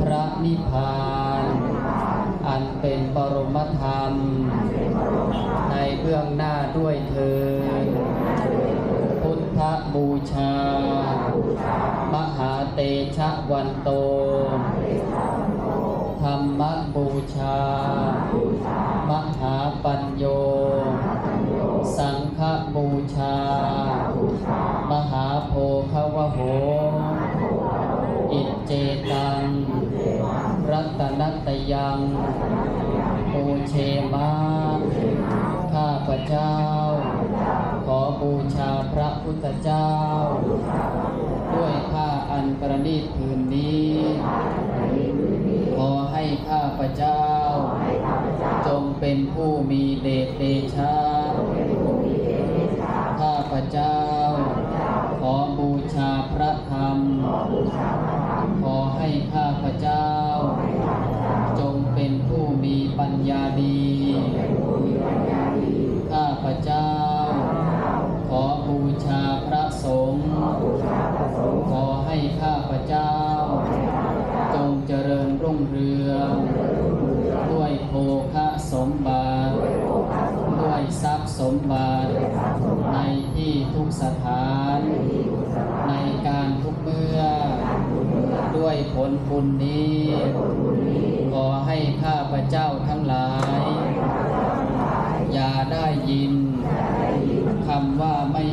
พระนิพพาน อันเป็นปรมธรรม ในเบื้องหน้าด้วยเถิดพุทธบูชา มหาเตชะวันโต ธรรมบูชา มหาปัญโย สังฆบูชา นัตยังปูเชมาข้าพระเจ้า ขอบูชาพระพุทธเจ้า ด้วยผ้าอันประณีตผืนนี้ ขอให้ข้าพระเจ้า จงเป็นผู้มีเดชเดชะข้าพระเจ้า ขอบูชาพระธรรม ขอให้ข้า บูชาพระสงฆ์ขอให้ข้าพเจ้า จงเจริญรุ่งเรืองด้วยโภคสมบัติด้วยทรัพย์สมบัติในที่ทุกสถาน ในการทุกเมื่อ ด้วยผลคุณนี้ ขอให้ข้าพเจ้าทั้งหลาย อย่าได้ยินคำว่าไม่